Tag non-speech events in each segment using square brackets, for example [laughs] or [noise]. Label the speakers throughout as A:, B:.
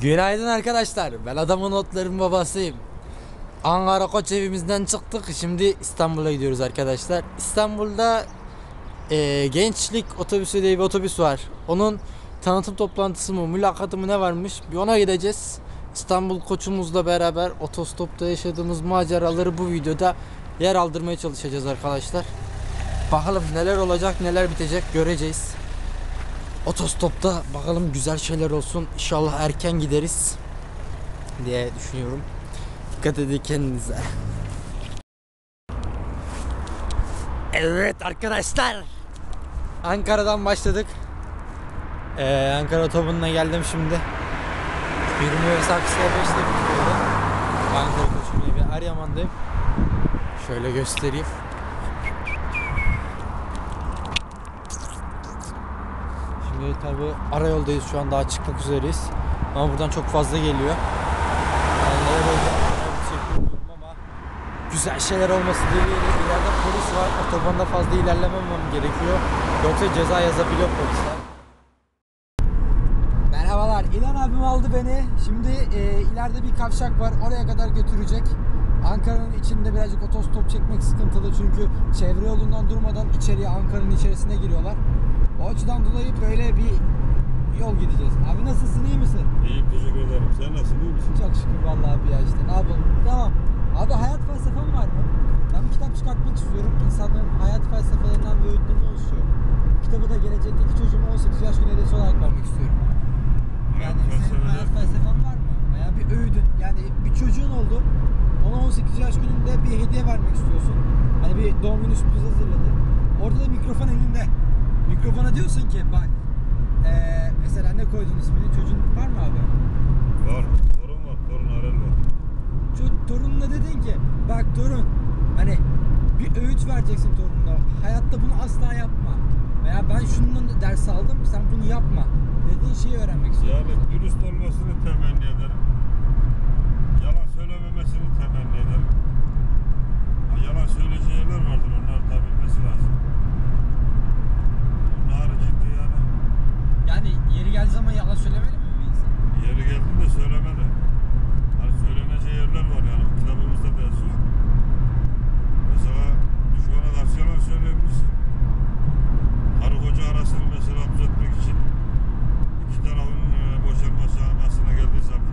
A: Günaydın arkadaşlar. Ben adamın notların babasıyım. Ankara Koç evimizden çıktık. Şimdi İstanbul'a gidiyoruz arkadaşlar. İstanbul'da e, gençlik otobüsü diye bir otobüs var. Onun tanıtım toplantısı mı, mülakatı mı ne varmış? Bir ona gideceğiz. İstanbul koçumuzla beraber otostopta yaşadığımız maceraları bu videoda yer aldırmaya çalışacağız arkadaşlar. Bakalım neler olacak, neler bitecek göreceğiz. Otostopta bakalım güzel şeyler olsun. İnşallah erken gideriz diye düşünüyorum. Dikkat edin kendinize. Evet arkadaşlar. Ankara'dan başladık. Ee, Ankara otobanına geldim şimdi. Yürüme mesafesi 5 dakika. Ankara koşum evi Eryaman'dayım. Şöyle göstereyim. Şimdi tabi ara yoldayız şu an daha çıkmak üzereyiz. Ama buradan çok fazla geliyor. Yani ama güzel şeyler olması dileğiyle ileride polis var. Otobanda fazla ilerlememem gerekiyor. Yoksa ceza yazabiliyor polisler. Merhabalar. İlan abim aldı beni. Şimdi e, ileride bir kavşak var. Oraya kadar götürecek. Ankara'nın içinde birazcık otostop çekmek sıkıntılı çünkü çevre yolundan durmadan içeriye Ankara'nın içerisine giriyorlar. O açıdan dolayı böyle bir yol gideceğiz. Abi nasılsın iyi misin?
B: İyiyim teşekkür ederim. Sen nasılsın iyi misin?
A: Çok şükür vallahi abi ya işte ne yapalım. Tamam. Abi hayat felsefem var mı? Ben bir kitap çıkartmak istiyorum. İnsanların hayat felsefelerinden ve öğütlerini oluşuyor. Bu kitabı da gelecekteki çocuğuma 18 yaş günü hediyesi olarak vermek istiyorum. Yani
B: Hayat
A: senin hayat felsefen var mı? Veya bir öğüdün. Yani bir çocuğun oldu. Ona 18 yaş gününde bir hediye vermek istiyorsun. Hani bir doğum günü sürpriz hazırladı. Orada da mikrofon elinde. Mikrofona diyorsun ki bak eee mesela ne koydun ismini? Çocuğun var mı abi?
B: Var. Torun var. Torun Arel var.
A: Ço- torununa dedin ki bak torun hani bir öğüt vereceksin torununa. Hayatta bunu asla yapma. Veya ben şundan ders aldım sen bunu yapma. Dediğin şeyi öğrenmek istiyorum.
B: Yani dürüst olmasını temenni ederim. Yalan söylememesini temenni ederim. Yalan söyleyeceği yerler vardır. Onları tabi bilmesi lazım. Bunun haricinde yani
A: Yani yeri geldiği zaman yalan söylemeli mi bir insan?
B: yeri geldiğinde söyleme de. Hani söyleneceği yerler var yani. Kitabımızda da yazıyor. Mesela düşmana karşı yalan söyleyebilirsin. Karı koca arasını mesela düzeltmek için iki tarafın e, boşanma aşamasına geldiği zaman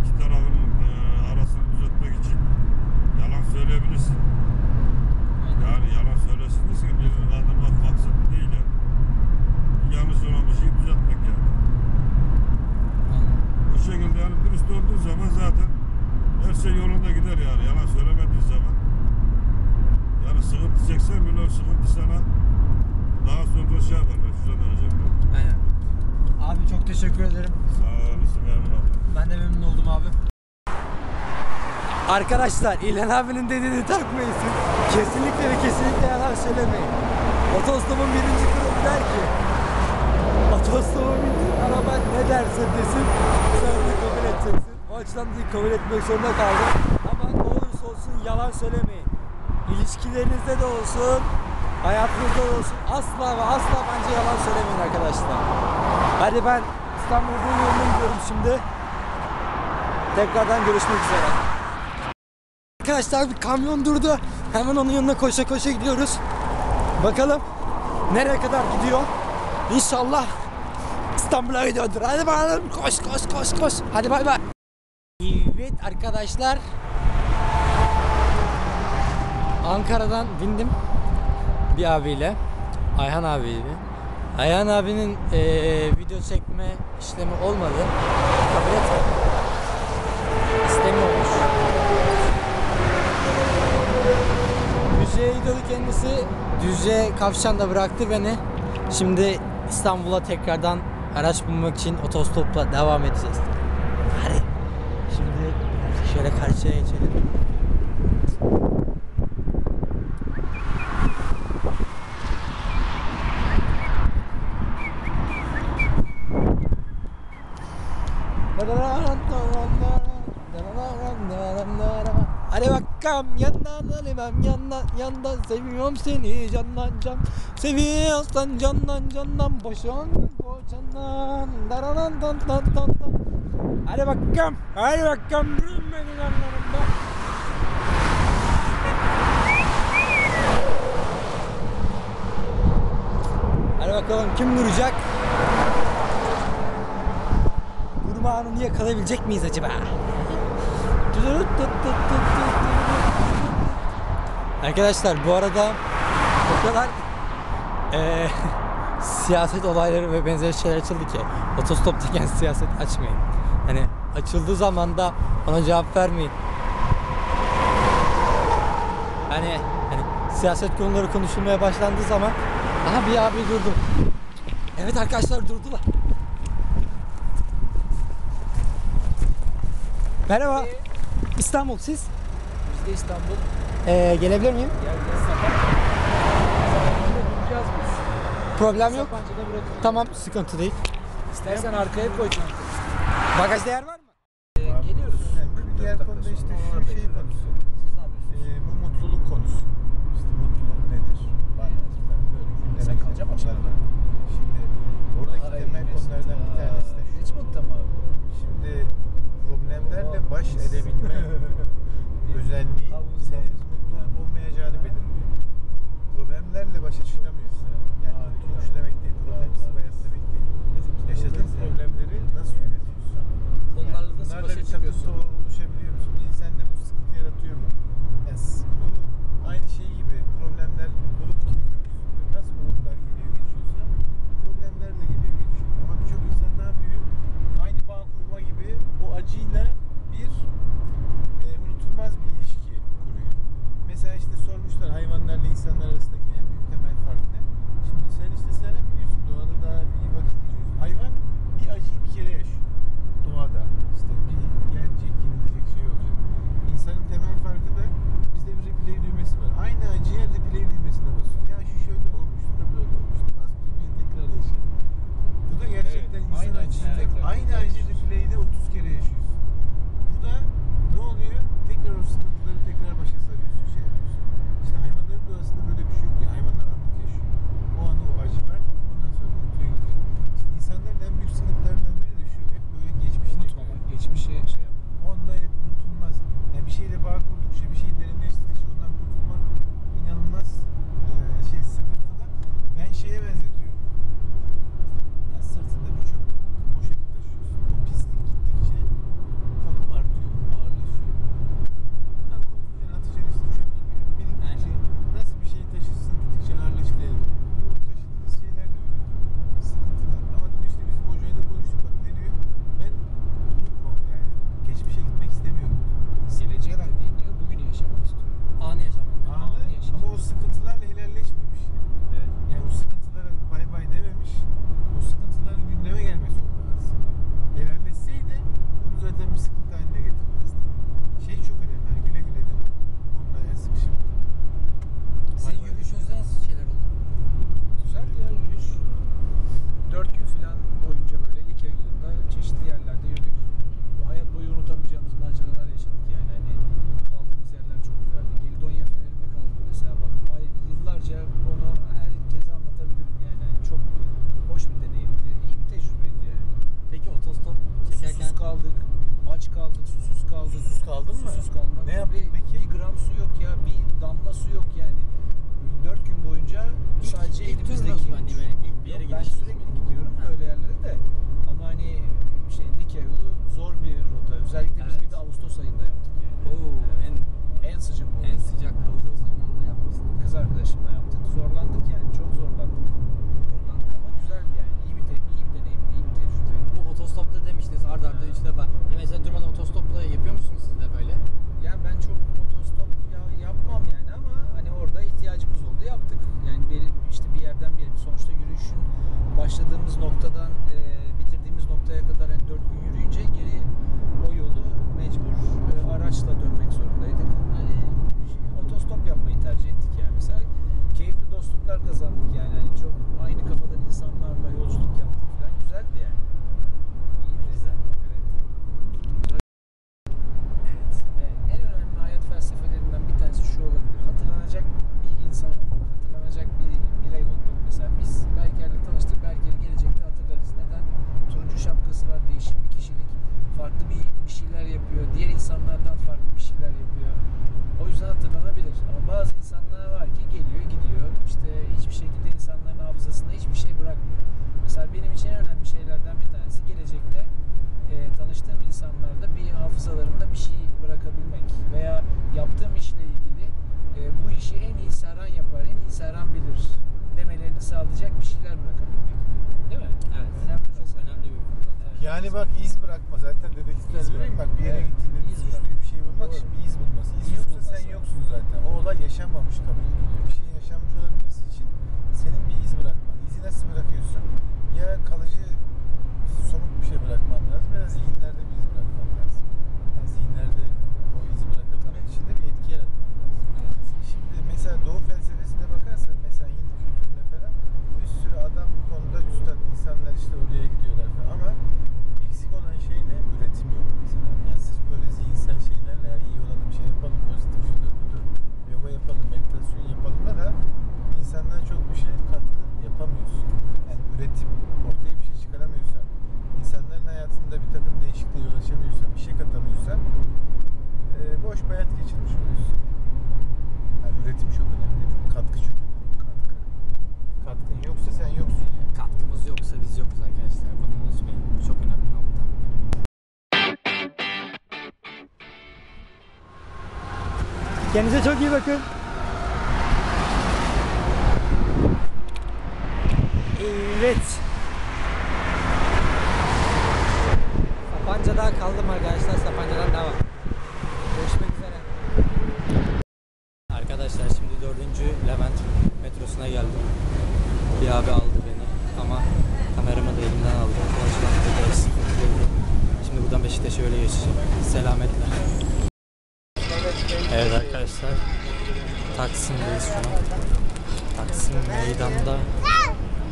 B: iki tarafın e, arasını düzeltmek için yalan söyleyebilirsin. Yani yalan söylersiniz ki birini kandırmak maksatlı değil yani. Yanlış olan bir şeyi düzeltmek yani. Bu şekilde yani dürüst olduğun zaman zaten her şey yolunda gider yani. Yalan söylemediğin zaman. Yani sıkıntı çeksen bile o sıkıntı sana daha sonra şey yapar. Ben şuradan döneceğim. ben.
A: Aynen. Abi çok teşekkür ederim.
B: Sağ olasın memnun oldum.
A: Ben de memnun oldum abi. Arkadaşlar İlhan abinin dediğini takmayın. Kesinlikle ve kesinlikle yalan söylemeyin. Otostopun birinci kuralı der ki Otostopun birinci araba ne derse desin sen kabul edeceksin. O açıdan da kabul etmek zorunda kaldım. Ama ne olursa olsun yalan söylemeyin. İlişkilerinizde de olsun, hayatınızda da olsun asla ve asla bence yalan söylemeyin arkadaşlar. Hadi ben İstanbul'un yoluna gidiyorum şimdi. Tekrardan görüşmek üzere. Arkadaşlar bir kamyon durdu. Hemen onun yanına koşa koşa gidiyoruz. Bakalım nereye kadar gidiyor. İnşallah İstanbul'a gidiyordur. Hadi bakalım koş koş koş koş. Hadi bay bay. Evet arkadaşlar. Ankara'dan bindim bir abiyle. Ayhan abiyle. Ayhan abinin eee, video çekme işlemi olmadı. Kabul etmedi. İstemiyormuş. Düzce'ye gidiyordu kendisi. Düzce kavşağında bıraktı beni. Şimdi İstanbul'a tekrardan araç bulmak için otostopla devam edeceğiz. Hadi. Şimdi şöyle karşıya geçelim. Bakalım yandan alimem yandan yandan seviyorum seni candan can Seviyorsan candan candan boşan kocandan Daranan dan dan dan dan
C: Hadi bakalım. Hadi bakalım. Durun benim yanlarımda. Hadi bakalım kim duracak? Durma anını yakalayabilecek miyiz acaba? [laughs]
A: Arkadaşlar bu arada o kadar eee, [laughs] siyaset olayları ve benzeri şeyler açıldı ki otostoptayken [laughs] siyaset açmayın. Hani açıldığı zaman da ona cevap vermeyin. Hani hani siyaset konuları konuşulmaya başlandığı zaman aha bir abi durdu. Evet arkadaşlar durdular.
C: Merhaba. İstanbul siz?
D: Biz de İstanbul.
C: Ee, gelebilir miyim?
A: Problem yok. Tamam sıkıntı değil.
D: İstersen arkaya koy çantayı.
C: Bagajda yer var mı?
D: Ee, geliyoruz.
E: Bir diğer konuda işte şu şey konusu.
D: Siz ne yapıyorsunuz?
E: Ee, bu mutluluk konusu. İşte mutluluk nedir? Var mı? Böyle gündeme
D: Sen
E: gelen
D: kalacak mısın?
E: konular var. Şimdi oradaki temel konulardan bir tanesi de şu.
D: Hiç mutlu mu abi?
E: Şimdi problemlerle baş edebilme [laughs] özelliği senin mutlu olup olmayacağını belirliyor. Problemlerle başa çıkamıyorsun. Yani mutluluk şu demek değil, problemsiz hayat demek değil. Yaşadığın problemleri nasıl yönetiyorsun?
D: Onlarla nasıl
E: Bunlarla
D: başa
E: bir
D: çıkıyorsun?
E: takıntı oluşabiliyor musun? Bir sende bu sıkıntı yaratıyor mu? Yani s- bu aynı şey gibi problemler bulut gibi görürsün. Nasıl bulutlar geliyor geçiyorsa problemler de geliyor geçiyor. Ama birçok insan ne yapıyor? Aynı bağ kurma gibi o acıyla bir e, unutulmaz bir ilişki kuruyor. Mesela işte sormuşlar hayvanlarla insanlar arasındaki en büyük temel fark ne? Şimdi sen işte sen hep biliyorsun doğada daha iyi vakit geçiriyorsun. Hayvan bir acıyı bir kere yaşıyor. Doğada işte bir gelecek, yenilecek şey olacak. İnsanın temel farkı da bizde bir replay düğmesi var. Aynı acıya replay düğmesine basıyor. Ya şu şöyle olmuştu da böyle olmuştu. Aslında bir tekrar yaşayalım. Bu da gerçekten
D: Aynı
E: aynı replay'de 30 yapıyorsun? Ya kalıcı
C: Kendinize çok iyi bakın. Evet.
A: Sapanca'da kaldım arkadaşlar. Sapanca'dan devam. Görüşmek üzere. Arkadaşlar şimdi 4. Levent metrosuna geldim. Bir abi aldı beni ama kameramı da elimden aldı. Oldu. Şimdi buradan Beşiktaş'a öyle geçeceğim. Selametle. Evet arkadaşlar. Taksim'deyiz şu an. Taksim meydanda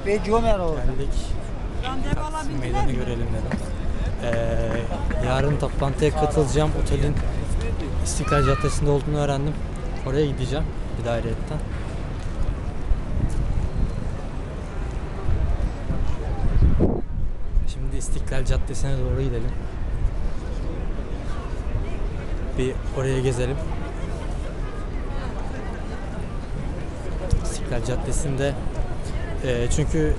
C: Ve Cumero.
A: geldik. Taksim meydanı görelim dedim. Ee, yarın toplantıya katılacağım. Otelin İstiklal Caddesi'nde olduğunu öğrendim. Oraya gideceğim bir dairetten. Şimdi İstiklal Caddesi'ne doğru gidelim. Bir oraya gezelim. İstiklal Caddesi'nde e, çünkü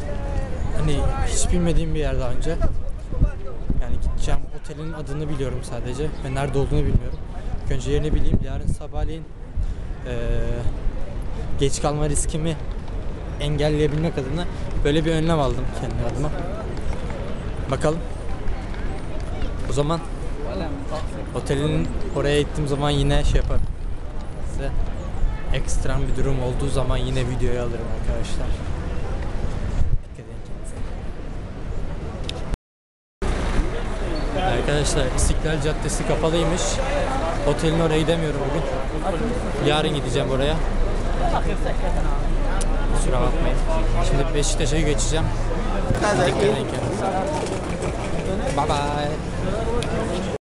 A: hani hiç bilmediğim bir yer daha önce. Yani gideceğim otelin adını biliyorum sadece ve nerede olduğunu bilmiyorum. Önce yerini bileyim. Yarın sabahleyin eee, geç kalma riskimi engelleyebilmek adına böyle bir önlem aldım kendi adıma. Bakalım. O zaman otelin oraya gittiğim zaman yine şey yaparım. Ekstrem bir durum olduğu zaman yine videoya alırım arkadaşlar. Arkadaşlar İstiklal Caddesi kapalıymış. Otelin oraya gidemiyorum bugün. Yarın gideceğim oraya. Kusura bakmayın. Şimdi Beşiktaş'a geçeceğim. Dikkat edin kendinize. Bye bye.